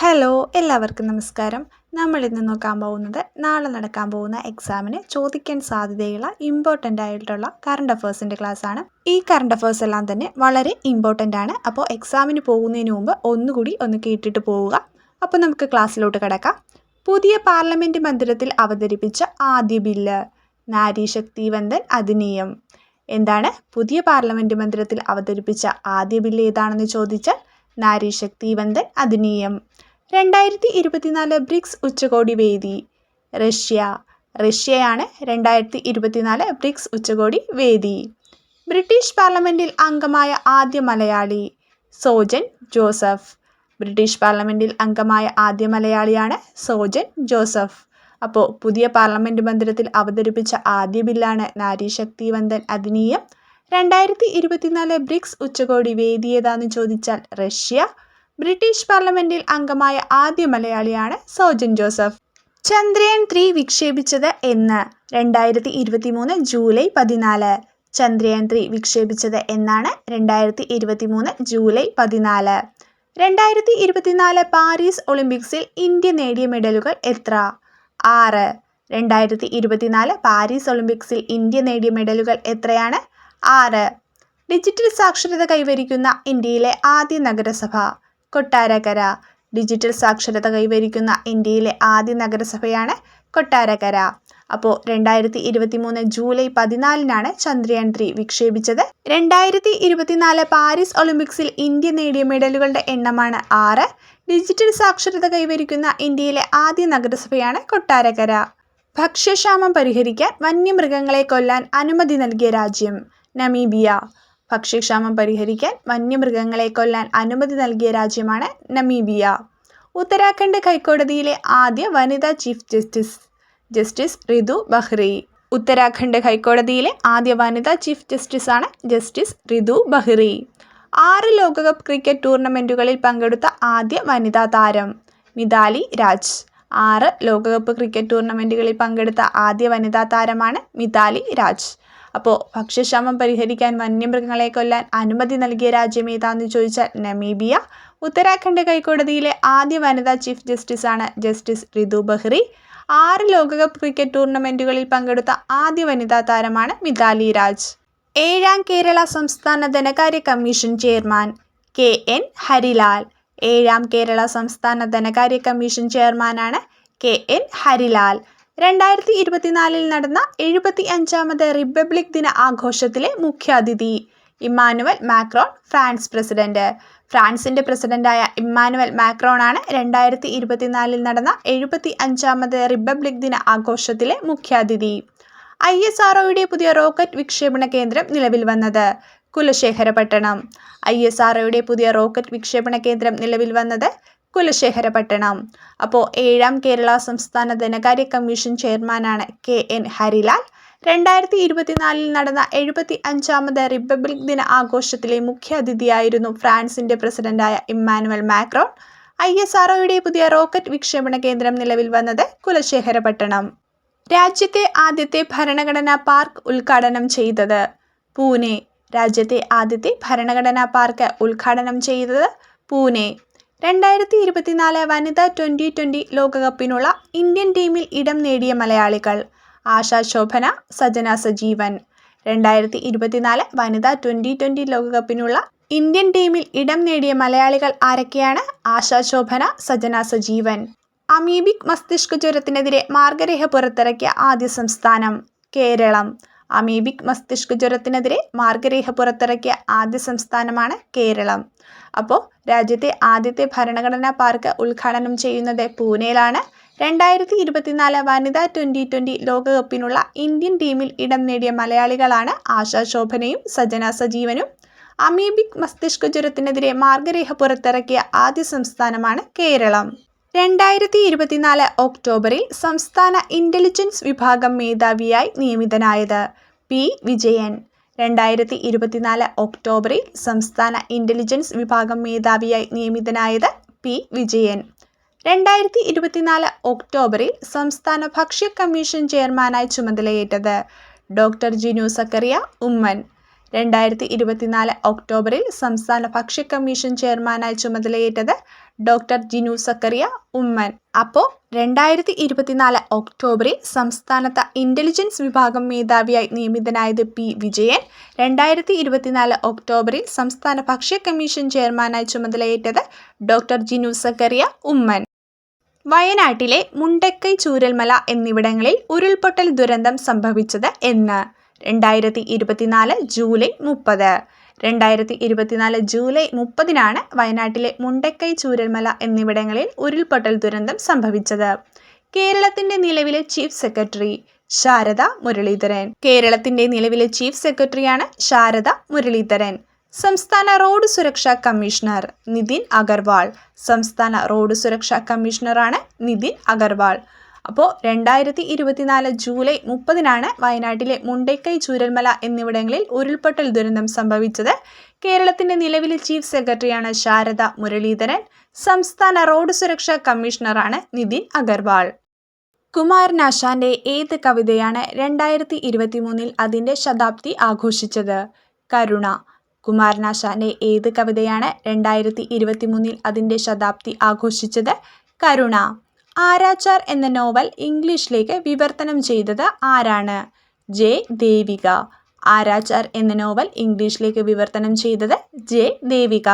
Hello എല്ലാവർക്കും നമസ്കാരം. നമ്മൾ ഇന്ന് നോക്കാൻ പോകുന്നത് നാളെ നടക്കാൻ പോകുന്ന എക്സാമിന് ചോദിക്കാൻ സാധ്യതയുള്ള ഇമ്പോർട്ടന്റ് ആയിട്ടുള്ള കറണ്ട് അഫേഴ്സിന്റെ ആണ്. ഈ കറണ്ട് അഫേഴ്സ് എല്ലാം തന്നെ വളരെ ഇമ്പോർട്ടന്റ് ആണ്. അപ്പോൾ എക്സാമിന് പോകുന്നതിന് മുമ്പ് ഒന്നുകൂടി ഒന്ന് കേട്ടിട്ട് പോവുക. അപ്പോൾ നമുക്ക് ക്ലാസ്സിലോട്ട് കിടക്കാം. പുതിയ പാർലമെന്റ് മന്ദിരത്തിൽ അവതരിപ്പിച്ച ആദ്യ ബില്ല് നാരീശക്തി വന്ദൻ അധിനിയം. എന്താണ്? പുതിയ പാർലമെന്റ് മന്ദിരത്തിൽ അവതരിപ്പിച്ച ആദ്യ ബില്ല് ഏതാണെന്ന് ചോദിച്ചാൽ നാരീശക്തി വന്ദൻ അധിനിയം. രണ്ടായിരത്തി ഇരുപത്തിനാല് ബ്രിക്സ് ഉച്ചകോടി വേദി. റഷ്യ. റഷ്യയാണ് രണ്ടായിരത്തി ഇരുപത്തിനാല് ബ്രിക്സ് ഉച്ചകോടി വേദി. ബ്രിട്ടീഷ് പാർലമെന്റിൽ അംഗമായ ആദ്യ മലയാളി സോജൻ ജോസഫ്. ബ്രിട്ടീഷ് പാർലമെന്റിൽ അംഗമായ ആദ്യ മലയാളിയാണ് സോജൻ ജോസഫ്. അപ്പോൾ പുതിയ പാർലമെന്റ് മന്ദിരത്തിൽ അവതരിപ്പിച്ച ആദ്യ ബില്ലാണ് നാരീശക്തി വന്ദൻ അധിനിയം. രണ്ടായിരത്തി ഇരുപത്തിനാല് ബ്രിക്സ് ഉച്ചകോടി വേദി ഏതാന്ന് ചോദിച്ചാൽ റഷ്യ ബ്രിട്ടീഷ് പാർലമെന്റിൽ അംഗമായ ആദ്യ മലയാളിയാണ് സോജൻ ജോസഫ്. ചന്ദ്രയാൻ ത്രീ വിക്ഷേപിച്ചത് എന്ന്? രണ്ടായിരത്തി ഇരുപത്തി മൂന്ന് ജൂലൈ പതിനാല്. ചന്ദ്രയാൻ ത്രീ വിക്ഷേപിച്ചത് എന്നാണ് രണ്ടായിരത്തി ഇരുപത്തി മൂന്ന് ജൂലൈ പതിനാല്. രണ്ടായിരത്തി ഇരുപത്തിനാല് പാരീസ് ഒളിമ്പിക്സിൽ ഇന്ത്യ നേടിയ മെഡലുകൾ എത്ര? ആറ്. രണ്ടായിരത്തി ഇരുപത്തിനാല് പാരീസ് ഒളിമ്പിക്സിൽ ഇന്ത്യ നേടിയ മെഡലുകൾ എത്രയാണ്? ആറ്. ഡിജിറ്റൽ സാക്ഷരത കൈവരിക്കുന്ന ഇന്ത്യയിലെ ആദ്യ നഗരസഭ. കൊട്ടാരക്കര. ഡിജിറ്റൽ സാക്ഷരത കൈവരിക്കുന്ന ഇന്ത്യയിലെ ആദ്യ നഗരസഭയാണ് കൊട്ടാരക്കര. അപ്പോൾ രണ്ടായിരത്തി ഇരുപത്തി മൂന്ന് ജൂലൈ പതിനാലിനാണ് ചന്ദ്രയാൻ ത്രീ വിക്ഷേപിച്ചത്. രണ്ടായിരത്തി ഇരുപത്തിനാല് പാരീസ് ഒളിമ്പിക്സിൽ ഇന്ത്യ നേടിയ മെഡലുകളുടെ എണ്ണമാണ് ആറ്. ഡിജിറ്റൽ സാക്ഷരത കൈവരിക്കുന്ന ഇന്ത്യയിലെ ആദ്യ നഗരസഭയാണ് കൊട്ടാരക്കര. ഭക്ഷ്യക്ഷാമം പരിഹരിക്കാൻ വന്യമൃഗങ്ങളെ കൊല്ലാൻ അനുമതി നൽകിയ രാജ്യം നമീബിയ. ഭക്ഷ്യക്ഷാമം പരിഹരിക്കാൻ വന്യമൃഗങ്ങളെ കൊല്ലാൻ അനുമതി നൽകിയ രാജ്യമാണ് നമീബിയ. ഉത്തരാഖണ്ഡ് ഹൈക്കോടതിയിലെ ആദ്യ വനിതാ chief justice justice Ritu Bahri Uttarakhand ഹൈക്കോടതിയിലെ ആദ്യ വനിതാ ചീഫ് ജസ്റ്റിസാണ് ജസ്റ്റിസ് റിതു ബഹ്റി ആറ് ലോകകപ്പ് ക്രിക്കറ്റ് ടൂർണമെന്റുകളിൽ പങ്കെടുത്ത ആദ്യ വനിതാ താരം മിതാലി രാജ്. ആറ് ലോകകപ്പ് ക്രിക്കറ്റ് ടൂർണമെന്റുകളിൽ പങ്കെടുത്ത ആദ്യ വനിതാ താരമാണ് മിതാലി രാജ്. അപ്പോൾ ഭക്ഷ്യക്ഷാമം പരിഹരിക്കാൻ വന്യമൃഗങ്ങളെ കൊല്ലാൻ അനുമതി നൽകിയ രാജ്യം ഏതാണെന്ന് ചോദിച്ചാൽ നമീബിയ. ഉത്തരാഖണ്ഡ് ഹൈക്കോടതിയിലെ ആദ്യ വനിതാ ചീഫ് ആണ് ജസ്റ്റിസ് റിതു ബഹ്റി. ആറ് ലോകകപ്പ് ക്രിക്കറ്റ് ടൂർണമെന്റുകളിൽ പങ്കെടുത്ത ആദ്യ വനിതാ താരമാണ് മിതാലി രാജ്. ഏഴാം കേരള സംസ്ഥാന ധനകാര്യ commission chairman K N Harilal. ഏഴാം കേരള സംസ്ഥാന ധനകാര്യ കമ്മീഷൻ ചെയർമാനാണ് കെ എൻ ഹരിലാൽ. രണ്ടായിരത്തി ഇരുപത്തിനാലിൽ നടന്ന എഴുപത്തി അഞ്ചാമത് റിപ്പബ്ലിക് ദിന ആഘോഷത്തിലെ മുഖ്യാതിഥി ഇമ്മാനുവൽ മാക്രോൺ ഫ്രാൻസ് പ്രസിഡന്റ്. ഫ്രാൻസിന്റെ പ്രസിഡന്റായ ഇമ്മാനുവൽ മാക്രോൺ ആണ് രണ്ടായിരത്തി ഇരുപത്തിനാലിൽ നടന്ന എഴുപത്തി അഞ്ചാമത് റിപ്പബ്ലിക് ദിന ആഘോഷത്തിലെ മുഖ്യാതിഥി. ഐ എസ് ആർഒയുടെ പുതിയ റോക്കറ്റ് വിക്ഷേപണ കേന്ദ്രം നിലവിൽ വന്നത് കുലശേഖരപട്ടണം. ഐ എസ് ആർഒയുടെ പുതിയ റോക്കറ്റ് വിക്ഷേപണ കേന്ദ്രം നിലവിൽ വന്നത് കുലശേഖരപട്ടണം. അപ്പോൾ ഏഴാം കേരള സംസ്ഥാന ധനകാര്യ കമ്മീഷൻ ചെയർമാനാണ് കെ എൻ ഹരിലാൽ. രണ്ടായിരത്തി ഇരുപത്തിനാലിൽ നടന്ന എഴുപത്തി അഞ്ചാമത് റിപ്പബ്ലിക് ദിന ആഘോഷത്തിലെ മുഖ്യാതിഥിയായിരുന്നു ഫ്രാൻസിന്റെ പ്രസിഡന്റായ ഇമ്മാനുവൽ മാക്രോൺ. ഐ എസ് ആർഒയുടെ പുതിയ റോക്കറ്റ് വിക്ഷേപണ കേന്ദ്രം നിലവിൽ വന്നത് കുലശേഖരപട്ടണം. രാജ്യത്തെ ആദ്യത്തെ ഭരണഘടനാ പാർക്ക് ഉദ്ഘാടനം ചെയ്തത് പൂനെ. രാജ്യത്തെ ആദ്യത്തെ ഭരണഘടനാ പാർക്ക് ഉദ്ഘാടനം ചെയ്തത് പൂനെ. രണ്ടായിരത്തി ഇരുപത്തിനാല് വനിതാ ട്വന്റി ട്വന്റി ലോകകപ്പിനുള്ള ഇന്ത്യൻ ടീമിൽ ഇടം നേടിയ മലയാളികൾ. ആശാ ശോഭന സജന സജീവൻ. രണ്ടായിരത്തി ഇരുപത്തിനാല് വനിതാ ട്വന്റി ട്വന്റി ലോകകപ്പിനുള്ള ഇന്ത്യൻ ടീമിൽ ഇടം നേടിയ മലയാളികൾ ആരൊക്കെയാണ്? ആശാ ശോഭന സജന സജീവൻ. അമീബിക് മസ്തിഷ്ക ജ്വരത്തിനെതിരെ മാർഗരേഖ പുറത്തിറക്കിയ ആദ്യ സംസ്ഥാനം കേരളം. അമീബിക് മസ്തിഷ്ക ജ്വരത്തിനെതിരെ മാർഗരേഖ പുറത്തിറക്കിയ ആദ്യ സംസ്ഥാനമാണ് കേരളം. അപ്പോൾ രാജ്യത്തെ ആദ്യത്തെ ഭരണഘടനാ പാർക്ക് ഉദ്ഘാടനം ചെയ്യുന്നത് പൂനെയിലാണ്. രണ്ടായിരത്തി ഇരുപത്തിനാല് വനിതാ ട്വന്റി ട്വന്റി ലോകകപ്പിനുള്ള ഇന്ത്യൻ ടീമിൽ ഇടം നേടിയ മലയാളികളാണ് ആശാ ശോഭനയും സജന സജീവനും. അമീബിക് മസ്തിഷ്ക ജ്വരത്തിനെതിരെ മാർഗരേഖ പുറത്തിറക്കിയ ആദ്യ സംസ്ഥാനമാണ് കേരളം. രണ്ടായിരത്തി ഇരുപത്തിനാല് ഒക്ടോബറിൽ സംസ്ഥാന ഇന്റലിജൻസ് വിഭാഗം മേധാവിയായി നിയമിതനായത് പി വിജയൻ. രണ്ടായിരത്തി ഇരുപത്തിനാല് ഒക്ടോബറിൽ സംസ്ഥാന ഇന്റലിജൻസ് വിഭാഗം മേധാവിയായി നിയമിതനായത് പി വിജയൻ. രണ്ടായിരത്തി ഇരുപത്തിനാല് ഒക്ടോബറിൽ സംസ്ഥാന ഭക്ഷ്യ കമ്മീഷൻ ചെയർമാനായി ചുമതലയേറ്റത് ഡോക്ടർ ജിനു സക്കറിയ ഉമ്മൻ. രണ്ടായിരത്തി ഇരുപത്തിനാല് ഒക്ടോബറിൽ സംസ്ഥാന ഭക്ഷ്യ കമ്മീഷൻ ചെയർമാനായി ചുമതലയേറ്റത് ഡോക്ടർ ജിനു സക്കറിയ ഉമ്മൻ. അപ്പോൾ രണ്ടായിരത്തി ഇരുപത്തിനാല് ഒക്ടോബറിൽ സംസ്ഥാനത്ത് ഇന്റലിജൻസ് വിഭാഗം മേധാവിയായി നിയമിതനായത് പി. വിജയൻ രണ്ടായിരത്തി ഇരുപത്തിനാല് ഒക്ടോബറിൽ സംസ്ഥാന ഭക്ഷ്യ കമ്മീഷൻ ചെയർമാനായി ചുമതലയേറ്റത് ഡോക്ടർ ജിനു സക്കറിയ ഉമ്മൻ. വയനാട്ടിലെ മുണ്ടക്കൈ ചൂരൽമല എന്നിവിടങ്ങളിൽ ഉരുൾപൊട്ടൽ ദുരന്തം സംഭവിച്ചത് എന്ന്. രണ്ടായിരത്തി ഇരുപത്തിനാല് ജൂലൈ മുപ്പത്. രണ്ടായിരത്തി ഇരുപത്തിനാല് ജൂലൈ മുപ്പതിനാണ് വയനാട്ടിലെ മുണ്ടക്കൈ ചൂരൽമല എന്നിവിടങ്ങളിൽ ഉരുൾപൊട്ടൽ ദുരന്തം സംഭവിച്ചത്. കേരളത്തിന്റെ നിലവിലെ ചീഫ് സെക്രട്ടറി ശാരദ മുരളീധരൻ. കേരളത്തിന്റെ നിലവിലെ ചീഫ് സെക്രട്ടറിയാണ് ശാരദ മുരളീധരൻ. സംസ്ഥാന റോഡ് സുരക്ഷാ കമ്മീഷണർ നിതിൻ അഗർവാൾ. സംസ്ഥാന റോഡ് സുരക്ഷാ കമ്മീഷണറാണ് നിതിൻ അഗർവാൾ. അപ്പോൾ രണ്ടായിരത്തി ഇരുപത്തിനാല് ജൂലൈ മുപ്പതിനാണ് വയനാട്ടിലെ മുണ്ടേക്കൈ ചൂരൽമല എന്നിവിടങ്ങളിൽ ഉരുൾപൊട്ടൽ ദുരന്തം സംഭവിച്ചത്. കേരളത്തിന്റെ നിലവിലെ ചീഫ് സെക്രട്ടറിയാണ് ശാരദ മുരളീധരൻ. സംസ്ഥാന റോഡ് സുരക്ഷാ കമ്മീഷണറാണ് നിതിൻ അഗർവാൾ. കുമാരനാശാന്റെ ഏത് കവിതയാണ് രണ്ടായിരത്തി ഇരുപത്തി മൂന്നിൽ അതിന്റെ ശതാബ്ദി ആഘോഷിച്ചത്? കരുണ. കുമാരനാശാന്റെ ഏത് കവിതയാണ് രണ്ടായിരത്തി ഇരുപത്തി മൂന്നിൽ അതിന്റെ ശതാബ്ദി ആഘോഷിച്ചത്? കരുണ. ആരാച്ചാർ എന്ന നോവൽ ഇംഗ്ലീഷിലേക്ക് വിവർത്തനം ചെയ്തത് ആരാണ്? ജെ. ദേവിക. ആരാച്ചാർ എന്ന നോവൽ ഇംഗ്ലീഷിലേക്ക് വിവർത്തനം ചെയ്തത് ജെ. ദേവിക.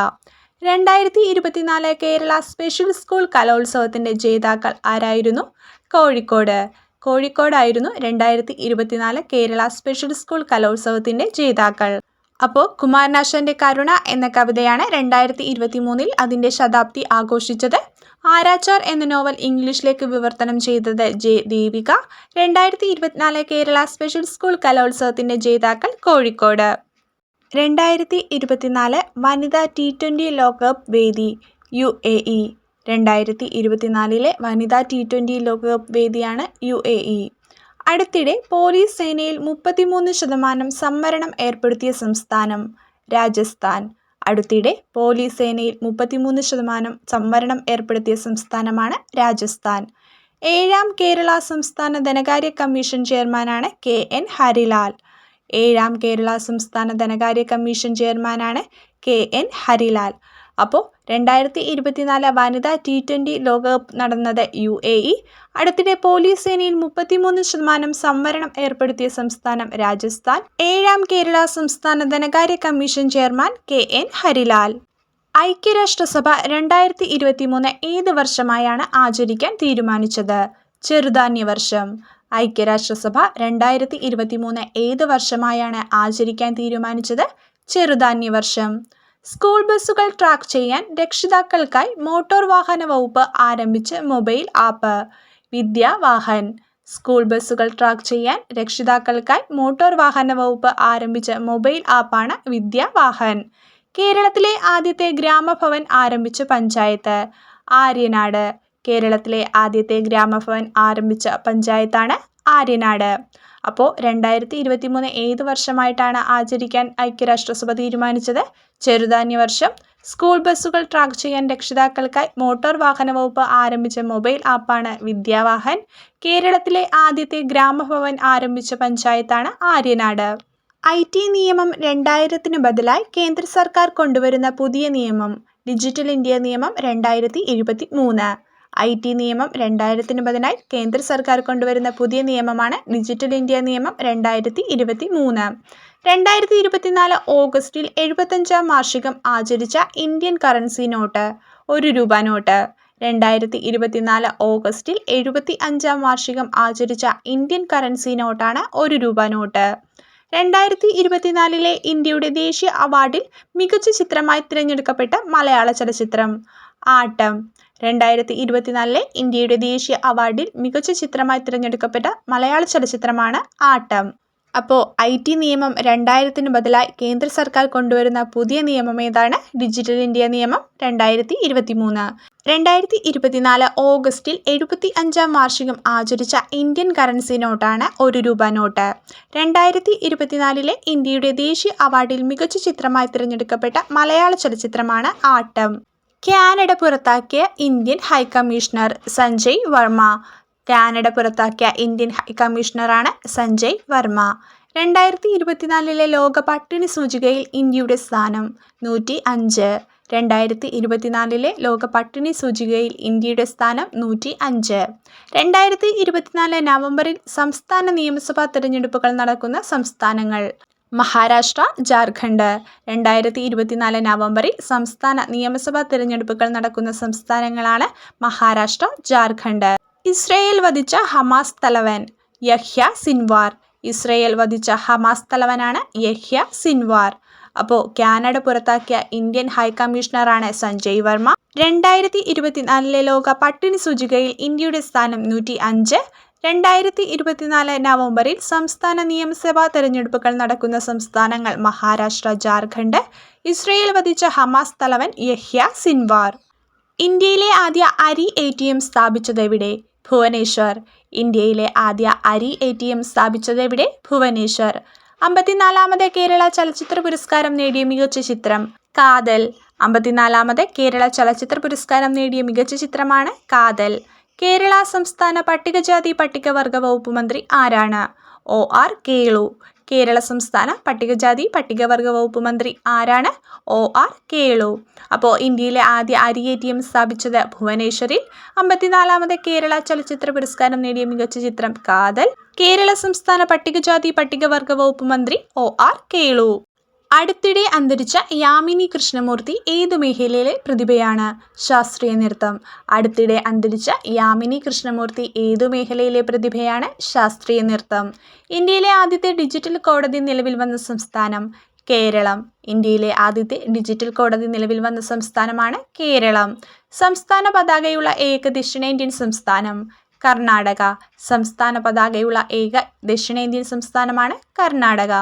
രണ്ടായിരത്തി ഇരുപത്തിനാല് കേരള സ്പെഷ്യൽ സ്കൂൾ കലോത്സവത്തിന്റെ ജേതാക്കൾ ആരായിരുന്നു? കോഴിക്കോട്. കോഴിക്കോടായിരുന്നു രണ്ടായിരത്തി ഇരുപത്തിനാല് കേരള സ്പെഷ്യൽ സ്കൂൾ കലോത്സവത്തിന്റെ ജേതാക്കൾ. അപ്പോൾ കുമാരനാശാന്റെ കരുണ എന്ന കവിതയാണ് രണ്ടായിരത്തി ഇരുപത്തി മൂന്നിൽ അതിന്റെ ശതാബ്ദി ആഘോഷിച്ചത്. ആരാച്ചാർ എന്ന നോവൽ ഇംഗ്ലീഷിലേക്ക് വിവർത്തനം ചെയ്തത് ജെ ദീപിക. രണ്ടായിരത്തി ഇരുപത്തിനാല് കേരള സ്പെഷ്യൽ സ്കൂൾ കലോത്സവത്തിന്റെ ജേതാക്കൾ കോഴിക്കോട്. രണ്ടായിരത്തി ഇരുപത്തിനാല് വനിതാ ടി ട്വന്റി ലോകകപ്പ് വേദി യു എ ഇ. രണ്ടായിരത്തി ഇരുപത്തിനാലിലെ വനിതാ ടി ട്വന്റി ലോകകപ്പ് വേദിയാണ് യു എ ഇ. അടുത്തിടെ പോലീസ് സേനയിൽ മുപ്പത്തിമൂന്ന് ശതമാനം സംവരണം ഏർപ്പെടുത്തിയ സംസ്ഥാനം രാജസ്ഥാൻ. അടുത്തിടെ പോലീസ് സേനയിൽ മുപ്പത്തിമൂന്ന് ശതമാനം സംവരണം ഏർപ്പെടുത്തിയ സംസ്ഥാനമാണ് രാജസ്ഥാൻ. ഏഴാം കേരള സംസ്ഥാന ധനകാര്യ കമ്മീഷൻ ചെയർമാനാണ് കെ എൻ ഹരിലാൽ. ഏഴാം കേരള സംസ്ഥാന ധനകാര്യ കമ്മീഷൻ ചെയർമാനാണ് കെ എൻ ഹരിലാൽ. അപ്പോൾ രണ്ടായിരത്തി ഇരുപത്തിനാല് വനിതാ ടി ട്വന്റി ലോകകപ്പ് നടന്നത് യു എ ഇ. അടുത്തിടെ പോലീസ് സേനയിൽ മുപ്പത്തിമൂന്ന് ശതമാനം സംവരണം ഏർപ്പെടുത്തിയ സംസ്ഥാനം രാജസ്ഥാൻ. ഏഴാം കേരള സംസ്ഥാന ധനകാര്യ commission chairman K N Harilal. ഐക്യരാഷ്ട്രസഭ രണ്ടായിരത്തി ഇരുപത്തി മൂന്ന് ഏത് വർഷമായാണ് ആചരിക്കാൻ തീരുമാനിച്ചത്? ചെറുധാന്യ വർഷം. ഐക്യരാഷ്ട്രസഭ രണ്ടായിരത്തി ഇരുപത്തി മൂന്ന് ഏത് വർഷമായാണ് ആചരിക്കാൻ തീരുമാനിച്ചത്? ചെറുധാന്യ വർഷം. സ്കൂൾ ബസ്സുകൾ ട്രാക്ക് ചെയ്യാൻ രക്ഷിതാക്കൾക്കായി മോട്ടോർ വാഹന വകുപ്പ് ആരംഭിച്ച മൊബൈൽ ആപ്പ് വിദ്യാവാഹൻ സ്കൂൾ ബസ്സുകൾ ട്രാക്ക് ചെയ്യാൻ രക്ഷിതാക്കൾക്കായി മോട്ടോർ വാഹന വകുപ്പ് ആരംഭിച്ച മൊബൈൽ ആപ്പാണ് വിദ്യാവാഹൻ കേരളത്തിലെ ആദ്യത്തെ ഗ്രാമഭവൻ ആരംഭിച്ച പഞ്ചായത്ത്. ആര്യനാട്. കേരളത്തിലെ ആദ്യത്തെ ഗ്രാമഭവൻ ആരംഭിച്ച പഞ്ചായത്താണ് ആര്യനാട്. അപ്പോൾ രണ്ടായിരത്തി ഇരുപത്തി മൂന്ന് ഏത് വർഷമായിട്ടാണ് ആചരിക്കാൻ ഐക്യരാഷ്ട്രസഭ തീരുമാനിച്ചത്? ചെറുധാന്യ വർഷം. സ്കൂൾ ബസ്സുകൾ ട്രാക്ക് ചെയ്യാൻ രക്ഷിതാക്കൾക്കായി മോട്ടോർ വാഹന വകുപ്പ് ആരംഭിച്ച മൊബൈൽ ആപ്പാണ് വിദ്യാവാഹൻ. കേരളത്തിലെ ആദ്യത്തെ ഗ്രാമഭവൻ ആരംഭിച്ച പഞ്ചായത്താണ് ആര്യനാട്. ഐ ടി നിയമം രണ്ടായിരത്തിന് ബദലായി കേന്ദ്ര സർക്കാർ കൊണ്ടുവരുന്ന പുതിയ നിയമം. ഡിജിറ്റൽ ഇന്ത്യ നിയമം രണ്ടായിരത്തി ഇരുപത്തി മൂന്ന് ഐ ടി നിയമം രണ്ടായിരത്തിന് ബദലായി കേന്ദ്ര സർക്കാർ കൊണ്ടുവരുന്ന പുതിയ നിയമമാണ് ഡിജിറ്റൽ ഇന്ത്യ നിയമം രണ്ടായിരത്തി ഇരുപത്തി മൂന്ന് രണ്ടായിരത്തി ഇരുപത്തിനാല് ഓഗസ്റ്റിൽ എഴുപത്തഞ്ചാം വാർഷികം ആചരിച്ച ഇന്ത്യൻ കറൻസി നോട്ട് ഒരു രൂപ നോട്ട്. രണ്ടായിരത്തി ഇരുപത്തിനാല് ഓഗസ്റ്റിൽ എഴുപത്തി അഞ്ചാം വാർഷികം ആചരിച്ച ഇന്ത്യൻ കറൻസി നോട്ടാണ് ഒരു രൂപ നോട്ട്. രണ്ടായിരത്തി ഇരുപത്തിനാലിലെ ഇന്ത്യയുടെ ദേശീയ അവാർഡിൽ മികച്ച ചിത്രമായി തിരഞ്ഞെടുക്കപ്പെട്ട മലയാള ചലച്ചിത്രം ആട്ടം. രണ്ടായിരത്തി ഇരുപത്തിനാലിലെ ഇന്ത്യയുടെ ദേശീയ അവാർഡിൽ മികച്ച ചിത്രമായി തിരഞ്ഞെടുക്കപ്പെട്ട മലയാള ചലച്ചിത്രമാണ് ആട്ടം. അപ്പോൾ ഐ ടി നിയമം രണ്ടായിരത്തിന് ബദലായി കേന്ദ്ര സർക്കാർ കൊണ്ടുവരുന്ന പുതിയ നിയമം ഏതാണ്? ഡിജിറ്റൽ ഇന്ത്യ നിയമം രണ്ടായിരത്തി ഇരുപത്തി മൂന്ന് രണ്ടായിരത്തി ഇരുപത്തിനാല് ഓഗസ്റ്റിൽ എഴുപത്തി അഞ്ചാം വാർഷികം ആചരിച്ച ഇന്ത്യൻ കറൻസി നോട്ടാണ് ഒരു രൂപ നോട്ട്. രണ്ടായിരത്തി ഇരുപത്തിനാലിലെ ഇന്ത്യയുടെ ദേശീയ അവാർഡിൽ മികച്ച ചിത്രമായി തിരഞ്ഞെടുക്കപ്പെട്ട മലയാള ചലച്ചിത്രമാണ് ആട്ടം. കാനഡ പുറത്താക്കിയ Indian high commissioner Sanjay Varma. Canada പുറത്താക്കിയ ഇന്ത്യൻ ഹൈക്കമ്മീഷണറാണ് സഞ്ജയ് വർമ്മ. രണ്ടായിരത്തി ഇരുപത്തിനാലിലെ ലോക പട്ടിണി സൂചികയിൽ ഇന്ത്യയുടെ സ്ഥാനം നൂറ്റി അഞ്ച് രണ്ടായിരത്തി ഇരുപത്തിനാലിലെ ലോക പട്ടിണി സൂചികയിൽ ഇന്ത്യയുടെ സ്ഥാനം നൂറ്റി അഞ്ച് രണ്ടായിരത്തി ഇരുപത്തിനാല് നവംബറിൽ സംസ്ഥാന നിയമസഭാ തിരഞ്ഞെടുപ്പുകൾ നടക്കുന്ന സംസ്ഥാനങ്ങൾ മഹാരാഷ്ട്ര ജാർഖണ്ഡ്. രണ്ടായിരത്തി ഇരുപത്തിനാല് നവംബറിൽ സംസ്ഥാന നിയമസഭാ തിരഞ്ഞെടുപ്പുകൾ നടക്കുന്ന സംസ്ഥാനങ്ങളാണ് മഹാരാഷ്ട്ര ജാർഖണ്ഡ്. ഇസ്രയേൽ വധിച്ച ഹമാസ് തലവൻ യഹ്യ സിൻവാർ. ഇസ്രയേൽ വധിച്ച ഹമാസ് തലവനാണ് യഹ്യ സിൻവാർ. അപ്പോൾ കാനഡ പുറത്താക്കിയ ഇന്ത്യൻ ഹൈക്കമ്മീഷണറാണ് സഞ്ജയ് വർമ്മ. രണ്ടായിരത്തി ഇരുപത്തിനാലിലെ ലോക പട്ടിണി സൂചികയിൽ ഇന്ത്യയുടെ സ്ഥാനം നൂറ്റി അഞ്ച് രണ്ടായിരത്തി ഇരുപത്തിനാല് നവംബറിൽ സംസ്ഥാന നിയമസഭാ തെരഞ്ഞെടുപ്പുകൾ നടക്കുന്ന സംസ്ഥാനങ്ങൾ മഹാരാഷ്ട്ര ജാർഖണ്ഡ്. ഇസ്രയേൽ വധിച്ച ഹമാസ് തലവൻ യഹ്യ സിൻവാർ. ഇന്ത്യയിലെ ആദ്യ അരി എ ടി എം ഭുവനേശ്വർ. ഇന്ത്യയിലെ ആദ്യ അരി എ ടി എം സ്ഥാപിച്ചതെവിടെ? ഭുവനേശ്വർ. അമ്പത്തിനാലാമത് കേരള ചലച്ചിത്ര പുരസ്കാരം നേടിയ മികച്ച ചിത്രം കാതൽ. അമ്പത്തിനാലാമത് കേരള ചലച്ചിത്ര പുരസ്കാരം നേടിയ മികച്ച ചിത്രമാണ് കാതൽ. കേരള സംസ്ഥാന പട്ടികജാതി പട്ടികവർഗ വകുപ്പ് മന്ത്രി ആരാണ്? O R Kelu. കേരള സംസ്ഥാന പട്ടികജാതി പട്ടികവർഗ വകുപ്പ് മന്ത്രി ആരാണ്? O R Kelu. അപ്പോൾ ഇന്ത്യയിലെ ആദ്യ അരി എ ടി എം സ്ഥാപിച്ചത് ഭുവനേശ്വറിൽ അമ്പത്തിനാലാമത് കേരള ചലച്ചിത്ര പുരസ്കാരം നേടിയ മികച്ച ചിത്രം കാതൽ. കേരള സംസ്ഥാന പട്ടികജാതി പട്ടികവർഗ വകുപ്പ് മന്ത്രി ഒ ആർ കേളു. അടുത്തിടെ അന്തരിച്ച യാമിനി കൃഷ്ണമൂർത്തി ഏതു മേഖലയിലെ പ്രതിഭയാണ്? ശാസ്ത്രീയ നൃത്തം. അടുത്തിടെ അന്തരിച്ച യാമിനി കൃഷ്ണമൂർത്തി ഏതു മേഖലയിലെ പ്രതിഭയാണ്? ശാസ്ത്രീയ നൃത്തം. ഇന്ത്യയിലെ ആദ്യത്തെ ഡിജിറ്റൽ കോടതി നിലവിൽ വന്ന സംസ്ഥാനം കേരളം. ഇന്ത്യയിലെ ആദ്യത്തെ ഡിജിറ്റൽ കോടതി നിലവിൽ വന്ന സംസ്ഥാനമാണ് കേരളം. സംസ്ഥാന പതാകയുള്ള ഏക ദക്ഷിണേന്ത്യൻ സംസ്ഥാനം കർണാടക. സംസ്ഥാന പതാകയുള്ള ഏക ദക്ഷിണേന്ത്യൻ സംസ്ഥാനമാണ് കർണാടക.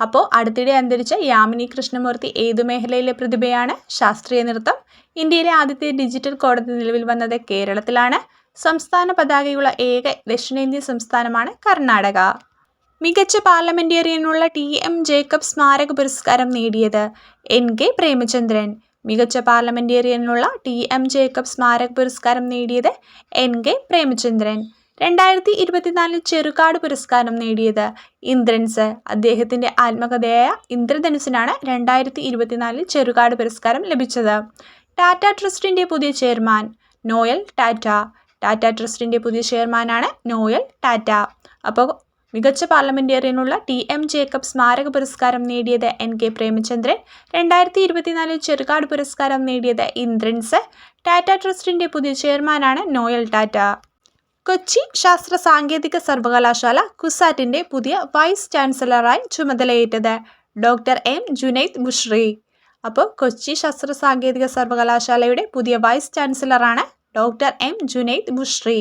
അപ്പോൾ അടുത്തിടെ അന്തരിച്ച യാമിനി കൃഷ്ണമൂർത്തി ഏതു മേഖലയിലെ പ്രതിഭയാണ്? ശാസ്ത്രീയ നൃത്തം. ഇന്ത്യയിലെ ആദ്യത്തെ ഡിജിറ്റൽ കോടതി നിലവിൽ വന്നത് കേരളത്തിലാണ്. സംസ്ഥാന പതാകയുള്ള ഏക ദക്ഷിണേന്ത്യൻ സംസ്ഥാനമാണ് കർണാടക. മികച്ച പാർലമെന്റേറിയനുള്ള ടി എം ജേക്കബ് സ്മാരക പുരസ്കാരം നേടിയത് എൻ കെ പ്രേമചന്ദ്രൻ. മികച്ച പാർലമെന്റേറിയനുള്ള ടി എം ജേക്കബ് സ്മാരക പുരസ്കാരം നേടിയത് എൻ കെ പ്രേമചന്ദ്രൻ. രണ്ടായിരത്തി ഇരുപത്തിനാലിൽ ചെറുകാട് പുരസ്കാരം നേടിയത്. ഇന്ദ്രൻസ് അദ്ദേഹത്തിന്റെ ആത്മകഥയായ ഇന്ദ്രധനുസിനാണ് രണ്ടായിരത്തി ഇരുപത്തിനാലിൽ ചെറുകാട് പുരസ്കാരം ലഭിച്ചത്. ടാറ്റ ട്രസ്റ്റിന്റെ പുതിയ ചെയർമാൻ നോയൽ ടാറ്റ. ടാറ്റ ട്രസ്റ്റിന്റെ പുതിയ ചെയർമാനാണ് നോയൽ ടാറ്റ. അപ്പോൾ മികച്ച പാർലമെന്റേറിയനുള്ള ടി എം ജേക്കബ് സ്മാരക പുരസ്കാരം നേടിയത് എൻ കെ പ്രേമചന്ദ്രൻ. രണ്ടായിരത്തി ഇരുപത്തിനാലിൽ ചെറുകാട് പുരസ്കാരം നേടിയത് ഇന്ദ്രൻസ്. ടാറ്റ ട്രസ്റ്റിന്റെ പുതിയ ചെയർമാനാണ് നോയൽ ടാറ്റ. കൊച്ചി ശാസ്ത്ര സാങ്കേതിക സർവകലാശാല കുസാറ്റിന്റെ പുതിയ വൈസ് ചാൻസലറായി ചുമതലയേറ്റത് ഡോക്ടർ എം ജുനൈദ് ബുഷ്രി. അപ്പോൾ കൊച്ചി ശാസ്ത്ര സാങ്കേതിക സർവകലാശാലയുടെ പുതിയ വൈസ് ചാൻസലറാണ് ഡോക്ടർ എം ജുനൈദ് ബുഷ്രി.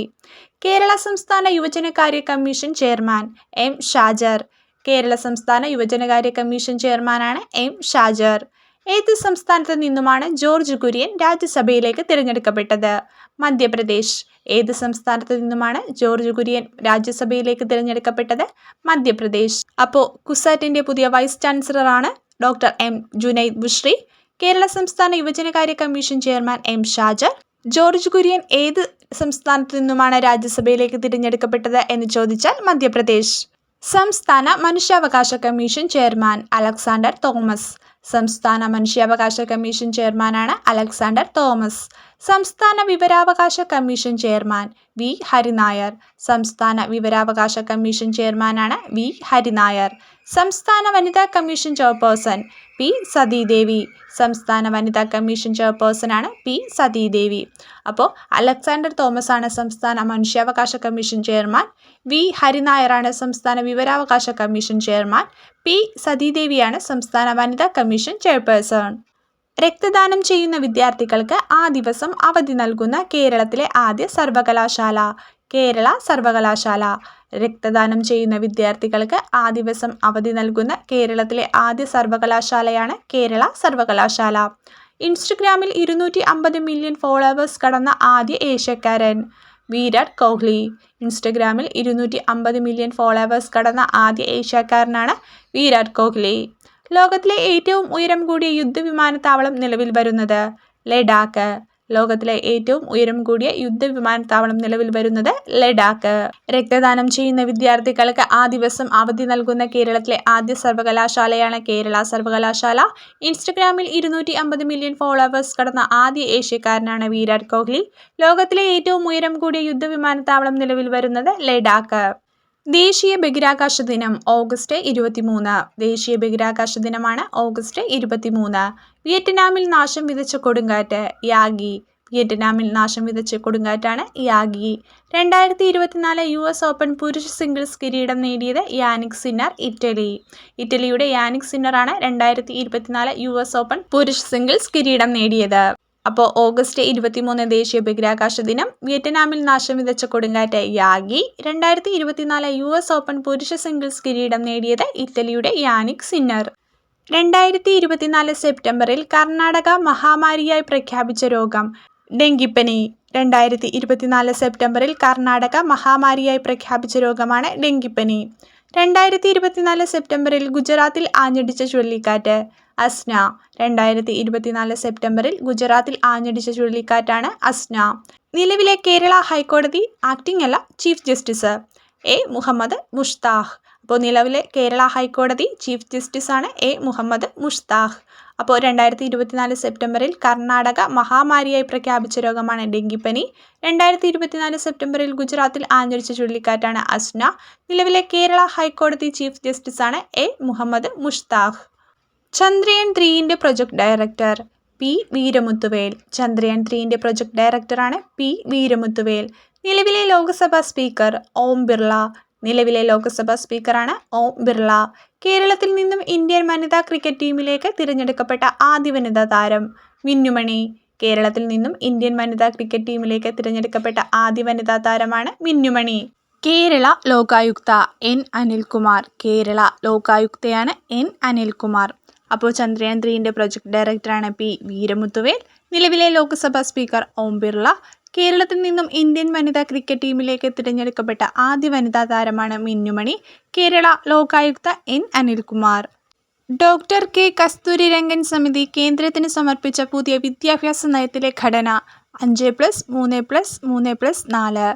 കേരള സംസ്ഥാന യുവജനകാര്യ commission chairman M Shajar. Kerala സംസ്ഥാന യുവജനകാര്യ കമ്മീഷൻ ചെയർമാനാണ് എം ഷാജർ. ഏത് സംസ്ഥാനത്ത് നിന്നുമാണ് ജോർജ് കുര്യൻ രാജ്യസഭയിലേക്ക് തിരഞ്ഞെടുക്കപ്പെട്ടത്? മധ്യപ്രദേശ്. ഏത് സംസ്ഥാനത്ത് നിന്നുമാണ് ജോർജ് കുര്യൻ രാജ്യസഭയിലേക്ക് തിരഞ്ഞെടുക്കപ്പെട്ടത്? മധ്യപ്രദേശ്. അപ്പോൾ കുസാറ്റിന്റെ പുതിയ വൈസ് ചാൻസലറാണ് ഡോക്ടർ എം. ജുനൈദ് ബുഷ്രി. കേരള സംസ്ഥാന യുവജനകാര്യ commission chairman M. Shajar. George Kurian ഏത് സംസ്ഥാനത്ത് നിന്നുമാണ് രാജ്യസഭയിലേക്ക് തിരഞ്ഞെടുക്കപ്പെട്ടത് എന്ന് ചോദിച്ചാൽ മധ്യപ്രദേശ്. സംസ്ഥാന മനുഷ്യാവകാശ കമ്മീഷൻ ചെയർമാൻ അലക്സാണ്ടർ തോമസ്. സംസ്ഥാന മനുഷ്യാവകാശ കമ്മീഷൻ ചെയർമാനാണ് അലക്സാണ്ടർ തോമസ്. സംസ്ഥാന വിവരാവകാശ കമ്മീഷൻ ചെയർമാൻ വി ഹരിനായർ. സംസ്ഥാന വിവരാവകാശ കമ്മീഷൻ ചെയർമാനാണ് വി ഹരിനായർ. സംസ്ഥാന വനിതാ കമ്മീഷൻ ചെയർപേഴ്സൺ പി സതീദേവി. സംസ്ഥാന വനിതാ കമ്മീഷൻ ചെയർപേഴ്സണാണ് പി സതീദേവി. അപ്പോൾ അലക്സാണ്ടർ തോമസ് ആണ് സംസ്ഥാന മനുഷ്യാവകാശ കമ്മീഷൻ ചെയർമാൻ. വി ഹരിനായറാണ് സംസ്ഥാന വിവരാവകാശ കമ്മീഷൻ ചെയർമാൻ. പി സതീദേവിയാണ് സംസ്ഥാന വനിതാ കമ്മീഷൻ ചെയർപേഴ്സൺ. രക്തദാനം ചെയ്യുന്ന വിദ്യാർത്ഥികൾക്ക് ആ ദിവസം അവധി നൽകുന്ന കേരളത്തിലെ ആദ്യ സർവകലാശാല. കേരള സർവകലാശാല. രക്തദാനം ചെയ്യുന്ന വിദ്യാർത്ഥികൾക്ക് ആ ദിവസം അവധി നൽകുന്ന കേരളത്തിലെ ആദ്യ സർവകലാശാലയാണ് കേരള സർവകലാശാല. ഇൻസ്റ്റഗ്രാമിൽ ഇരുന്നൂറ്റി അമ്പത് മില്യൺ ഫോളോവേഴ്സ് കടന്ന ആദ്യ ഏഷ്യക്കാരൻ വിരാട് കോഹ്ലി. ഇൻസ്റ്റഗ്രാമിൽ ഇരുന്നൂറ്റി അമ്പത് മില്യൺ ഫോളോവേഴ്സ് കടന്ന ആദ്യ ഏഷ്യക്കാരനാണ് വിരാട് കോഹ്ലി. ലോകത്തിലെ ഏറ്റവും ഉയരം കൂടിയ യുദ്ധവിമാനത്താവളം നിലവിൽ വരുന്നത് ലഡാക്ക്. ലോകത്തിലെ ഏറ്റവും ഉയരം കൂടിയ യുദ്ധവിമാനത്താവളം നിലവിൽ വരുന്നത് ലഡാക്ക്. രക്തദാനം ചെയ്യുന്ന വിദ്യാർത്ഥികൾക്ക് ആ ദിവസം അവധി നൽകുന്ന കേരളത്തിലെ ആദ്യ സർവകലാശാലയാണ് കേരള സർവകലാശാല. ഇൻസ്റ്റഗ്രാമിൽ ഇരുന്നൂറ്റി അമ്പത് മില്യൺ ഫോളോവേഴ്സ് കടന്ന ആദ്യ ഏഷ്യക്കാരനാണ് വിരാട് കോഹ്ലി. ലോകത്തിലെ ഏറ്റവും ഉയരം കൂടിയ യുദ്ധവിമാനത്താവളം നിലവിൽ വരുന്നത് ലഡാക്ക്. ദേശീയ ബഹിരാകാശ ദിനം ഓഗസ്റ്റ് ഇരുപത്തിമൂന്ന്. ദേശീയ ബഹിരാകാശ ദിനമാണ് ഓഗസ്റ്റ് ഇരുപത്തിമൂന്ന്. വിയറ്റ്നാമിൽ നാശം വിതച്ച കൊടുങ്കാറ്റ് യാഗി. വിയറ്റ്നാമിൽ നാശം വിതച്ച കൊടുങ്കാറ്റാണ് യാഗി. രണ്ടായിരത്തി ഇരുപത്തിനാല് യു എസ് ഓപ്പൺ പുരുഷ സിംഗിൾസ് കിരീടം നേടിയത് യാനിക് സിന്നർ ഇറ്റലി. ഇറ്റലിയുടെ യാനിക് സിന്നറാണ് രണ്ടായിരത്തി ഇരുപത്തിനാല് യു എസ് ഓപ്പൺ പുരുഷ സിംഗിൾസ് കിരീടം നേടിയത്. അപ്പോൾ ഓഗസ്റ്റ് ഇരുപത്തിമൂന്ന് ദേശീയ ബഹിരാകാശ ദിനം വിയറ്റ്നാമിൽ നാശം വിതച്ച കൊടുങ്കാറ്റ് യാഗി. രണ്ടായിരത്തി ഇരുപത്തിനാല് യു എസ് ഓപ്പൺ പുരുഷ സിംഗിൾസ് കിരീടം നേടിയത് ഇറ്റലിയുടെ യാനിക് സിന്നർ. രണ്ടായിരത്തി ഇരുപത്തിനാല് സെപ്റ്റംബറിൽ കർണാടക മഹാമാരിയായി പ്രഖ്യാപിച്ച രോഗം ഡെങ്കിപ്പനി. രണ്ടായിരത്തി ഇരുപത്തിനാല് സെപ്റ്റംബറിൽ കർണാടക മഹാമാരിയായി പ്രഖ്യാപിച്ച രോഗമാണ് ഡെങ്കിപ്പനി. രണ്ടായിരത്തി ഇരുപത്തിനാല് സെപ്റ്റംബറിൽ ഗുജറാത്തിൽ ആഞ്ഞടിച്ച ചുഴലിക്കാറ്റ്. അസ്ന രണ്ടായിരത്തി ഇരുപത്തിനാല് സെപ്റ്റംബറിൽ ഗുജറാത്തിൽ ആഞ്ഞടിച്ച ചുഴലിക്കാറ്റാണ് അസ്ന. നിലവിലെ കേരള ഹൈക്കോടതി ആക്ടിംഗ് അല്ല chief justice. A. Muhammad Mushtaq അപ്പോൾ നിലവിലെ കേരള ഹൈക്കോടതി ചീഫ് ജസ്റ്റിസാണ് എ മുഹമ്മദ് മുഷ്താഖ് അപ്പോൾ രണ്ടായിരത്തി ഇരുപത്തിനാല് സെപ്റ്റംബറിൽ കർണാടക മഹാമാരിയായി പ്രഖ്യാപിച്ച രോഗമാണ് ഡെങ്കിപ്പനി. രണ്ടായിരത്തി ഇരുപത്തിനാല് സെപ്റ്റംബറിൽ ഗുജറാത്തിൽ ആഞ്ഞടിച്ച ചുഴലിക്കാറ്റാണ് അസ്ന. നിലവിലെ കേരള ഹൈക്കോടതി ചീഫ് ജസ്റ്റിസാണ് A Muhammad Mushtaq Chandrayaan ത്രീയിന്റെ project director P Veeramuthuvel. Chandrayaan ത്രീയിന്റെ project ഡയറക്ടറാണ് പി വീരമുത്തുവേൽ. നിലവിലെ ലോക്സഭാ സ്പീക്കർ ഓം ബിർള. നിലവിലെ ലോക്സഭാ സ്പീക്കറാണ് ഓം ബിർള. കേരളത്തിൽ നിന്നും ഇന്ത്യൻ വനിതാ ക്രിക്കറ്റ് ടീമിലേക്ക് തിരഞ്ഞെടുക്കപ്പെട്ട ആദ്യ വനിതാ താരം മിന്നുമണി. കേരളത്തിൽ നിന്നും ഇന്ത്യൻ വനിതാ ക്രിക്കറ്റ് ടീമിലേക്ക് തിരഞ്ഞെടുക്കപ്പെട്ട ആദ്യ വനിതാ താരമാണ് മിന്നുമണി. കേരള ലോകായുക്ത എൻ അനിൽകുമാർ. കേരള ലോകായുക്തയാണ് എൻ അനിൽകുമാർ. അപ്പോൾ ചന്ദ്രയാൻ ത്രീന്റെ പ്രൊജക്ട് ഡയറക്ടറാണ് പി വീരമുത്തുവേൽ. നിലവിലെ ലോക്സഭാ സ്പീക്കർ ഓം ബിർള. കേരളത്തിൽ നിന്നും ഇന്ത്യൻ വനിതാ ക്രിക്കറ്റ് ടീമിലേക്ക് തിരഞ്ഞെടുക്കപ്പെട്ട ആദ്യ വനിതാ താരമാണ് Minnu Mani. Kerala Lokayukta N. Anilkumar. Doctor K. Kasturi Rangan സമിതി കേന്ദ്രത്തിന് സമർപ്പിച്ച പുതിയ വിദ്യാഭ്യാസ നയത്തിലെ ഘടന അഞ്ച് പ്ലസ് മൂന്ന് പ്ലസ് മൂന്ന് പ്ലസ് നാല്.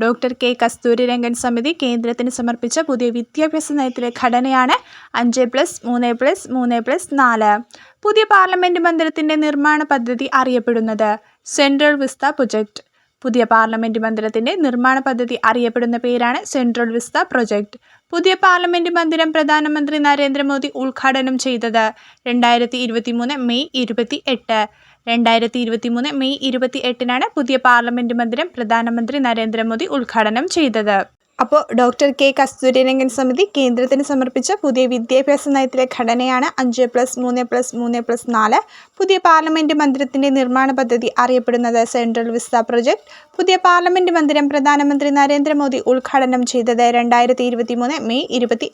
Doctor K. കസ്തൂരി രംഗൻ സമിതി കേന്ദ്രത്തിന് സമർപ്പിച്ച പുതിയ വിദ്യാഭ്യാസ നയത്തിലെ ഘടനയാണ് അഞ്ച് പ്ലസ് മൂന്ന് പ്ലസ് മൂന്ന് പ്ലസ് നാല്. പുതിയ പാർലമെന്റ് മന്ദിരത്തിന്റെ നിർമ്മാണ പദ്ധതി അറിയപ്പെടുന്നത്. Central Vista project. പുതിയ പാർലമെന്റ് മന്ദിരത്തിന്റെ നിർമ്മാണ പദ്ധതി അറിയപ്പെടുന്ന പേരാണ് സെൻട്രൽ വിസ്ത പ്രൊജക്ട്. പുതിയ പാർലമെന്റ് മന്ദിരം പ്രധാനമന്ത്രി നരേന്ദ്രമോദി ഉദ്ഘാടനം ചെയ്തത് രണ്ടായിരത്തി മെയ് ഇരുപത്തി എട്ട് രണ്ടായിരത്തി ഇരുപത്തി മൂന്ന് മെയ് ഇരുപത്തി എട്ടിനാണ് പുതിയ പാർലമെന്റ് മന്ദിരം പ്രധാനമന്ത്രി നരേന്ദ്രമോദി ഉദ്ഘാടനം ചെയ്തത്. അപ്പോൾ ഡോക്ടർ കെ കസ്തൂരിരംഗൻ സമിതി കേന്ദ്രത്തിന് സമർപ്പിച്ച പുതിയ വിദ്യാഭ്യാസ നയത്തിലെ ഘടനയാണ് അഞ്ച് പ്ലസ് മൂന്ന് പ്ലസ് മൂന്ന് പ്ലസ് നാല്. പുതിയ പാർലമെന്റ് മന്ദിരത്തിന്റെ നിർമ്മാണ പദ്ധതി അറിയപ്പെടുന്നത് സെൻട്രൽ വിസ്ത പ്രൊജക്ട്. പുതിയ പാർലമെന്റ് മന്ദിരം പ്രധാനമന്ത്രി നരേന്ദ്രമോദി ഉദ്ഘാടനം ചെയ്തത് രണ്ടായിരത്തി മെയ് ഇരുപത്തി